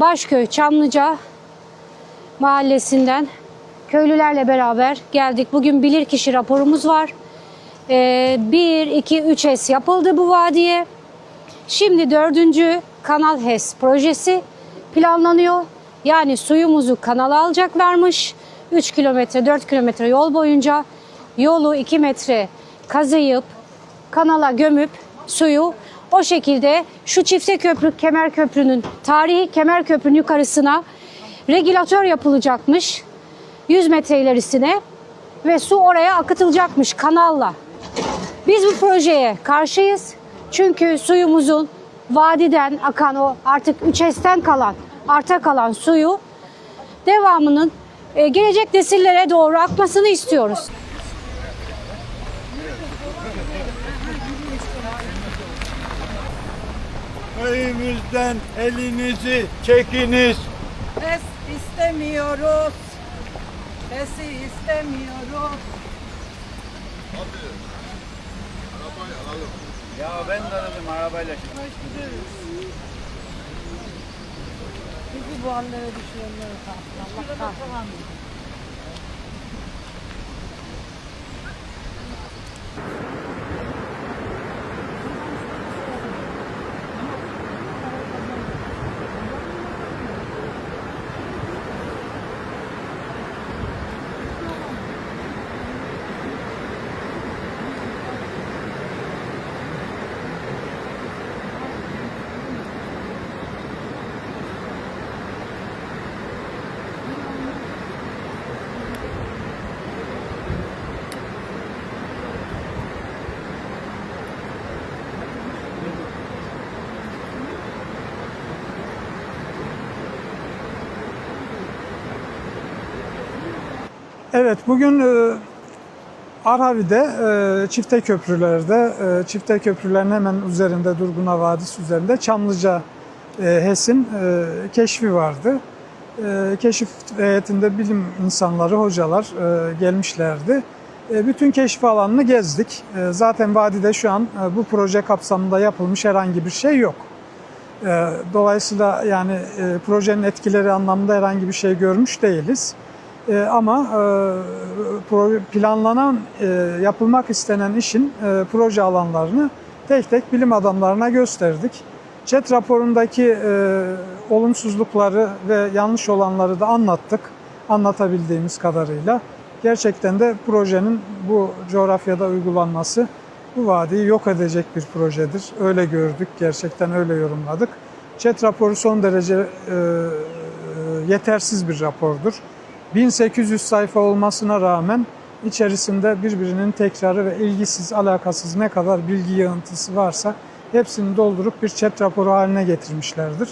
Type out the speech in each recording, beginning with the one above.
Başköy Çamlıca mahallesinden köylülerle beraber geldik. Bugün bilirkişi raporumuz var. Ee, 1, 2, 3 HES yapıldı bu vadiye. Şimdi dördüncü Kanal HES projesi planlanıyor. Yani suyumuzu kanala alacaklarmış. 3 kilometre, 4 kilometre yol boyunca yolu 2 metre kazıyıp kanala gömüp suyu o şekilde şu çifte köprü Kemer Köprü'nün tarihi Kemer Köprü'nün yukarısına regülatör yapılacakmış 100 metre ilerisine ve su oraya akıtılacakmış kanalla. Biz bu projeye karşıyız. Çünkü suyumuzun vadiden akan o artık 3S'ten kalan, arta kalan suyu devamının e, gelecek nesillere doğru akmasını istiyoruz. Köyümüzden elinizi çekiniz. Pes istemiyoruz. Pesi istemiyoruz. Ya ben de aradım arabayla. Çünkü bu hallere düşürenleri Allah kahretsin. Evet, bugün e, Arhavi'de, e, çifte köprülerde, e, çifte köprülerin hemen üzerinde, Durguna Vadisi üzerinde Çamlıca e, HES'in e, keşfi vardı. Keşif heyetinde bilim insanları, hocalar gelmişlerdi. Bütün keşif alanını gezdik. Zaten vadide şu an bu proje kapsamında yapılmış herhangi bir şey yok. Dolayısıyla yani projenin etkileri anlamında herhangi bir şey görmüş değiliz. E, ama e, planlanan, e, yapılmak istenen işin e, proje alanlarını tek tek bilim adamlarına gösterdik. ÇED raporundaki e, olumsuzlukları ve yanlış olanları da anlattık, anlatabildiğimiz kadarıyla. Gerçekten de projenin bu coğrafyada uygulanması bu vadiyi yok edecek bir projedir. Öyle gördük, gerçekten öyle yorumladık. ÇED raporu son derece e, e, yetersiz bir rapordur. 1800 sayfa olmasına rağmen içerisinde birbirinin tekrarı ve ilgisiz, alakasız ne kadar bilgi yığıntısı varsa hepsini doldurup bir chat raporu haline getirmişlerdir.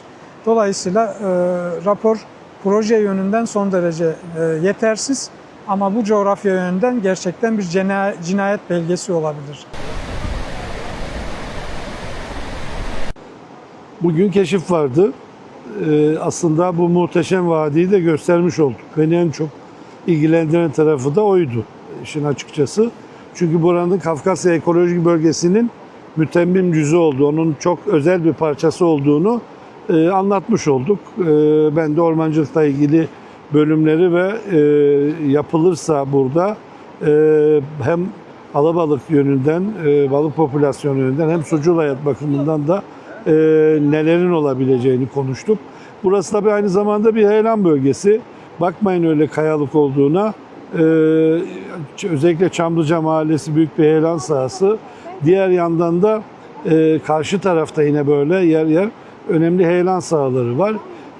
Dolayısıyla e, rapor proje yönünden son derece e, yetersiz ama bu coğrafya yönünden gerçekten bir cina- cinayet belgesi olabilir. Bugün keşif vardı. Ee, aslında bu muhteşem vadiyi de göstermiş olduk. Beni en çok ilgilendiren tarafı da oydu işin açıkçası. Çünkü buranın Kafkasya Ekolojik Bölgesi'nin mütemmim cüzü olduğu, onun çok özel bir parçası olduğunu e, anlatmış olduk. E, ben de ormancılıkla ilgili bölümleri ve e, yapılırsa burada hem alabalık yönünden, balık popülasyonu yönünden hem sucul hayat bakımından da e, nelerin olabileceğini konuştuk. Burası tabii aynı zamanda bir heyelan bölgesi. Bakmayın öyle kayalık olduğuna. E, özellikle Çamlıca Mahallesi büyük bir heyelan sahası. Diğer yandan da e, karşı tarafta yine böyle yer yer önemli heyelan sahaları var.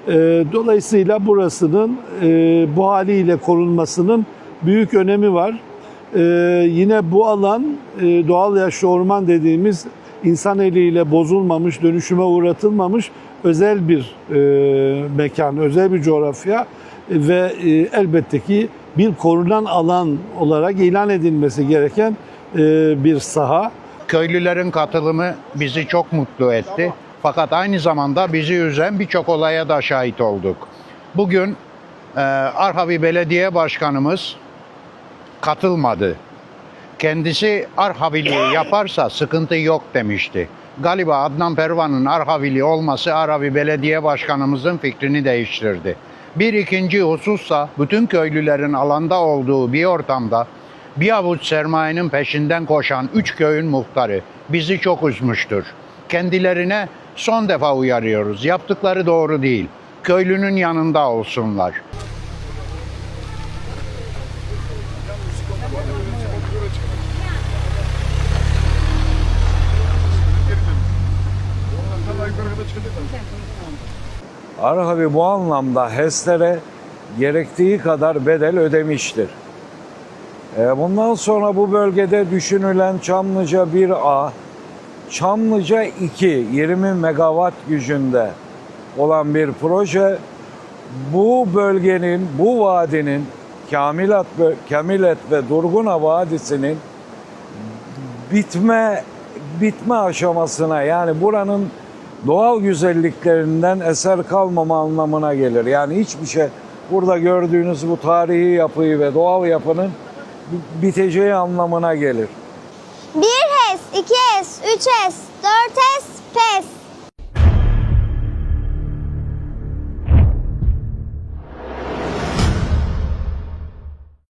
E, dolayısıyla burasının e, bu haliyle korunmasının büyük önemi var. Ee, yine bu alan e, doğal yaşlı orman dediğimiz insan eliyle bozulmamış, dönüşüme uğratılmamış özel bir e, mekan, özel bir coğrafya ve e, elbette ki bir korunan alan olarak ilan edilmesi gereken e, bir saha. Köylülerin katılımı bizi çok mutlu etti. Fakat aynı zamanda bizi üzen birçok olaya da şahit olduk. Bugün e, Arhavi Belediye Başkanımız katılmadı. Kendisi Arhaviliği yaparsa sıkıntı yok demişti. galiba Adnan Pervan'ın Arhavili olması Arhavi Belediye Başkanımızın fikrini değiştirdi. Bir ikinci husussa bütün köylülerin alanda olduğu bir ortamda bir avuç sermayenin peşinden koşan üç köyün muhtarı bizi çok üzmüştür. Kendilerine son defa uyarıyoruz. Yaptıkları doğru değil. Köylünün yanında olsunlar. Arhavi bu anlamda HES'lere gerektiği kadar bedel ödemiştir. E, Bundan sonra bu bölgede düşünülen Çamlıca 1A, Çamlıca 2, 20 megawatt gücünde olan bir proje bu bölgenin, bu vadinin Kamilat, Kamilet ve Durguna Vadisi'nin bitme bitme aşamasına yani buranın doğal güzelliklerinden eser kalmama anlamına gelir. Yani hiçbir şey burada gördüğünüz bu tarihi yapıyı ve doğal yapının bi- biteceği anlamına gelir. 1 HES, 2 HES, 3 HES, 4 HES, PES.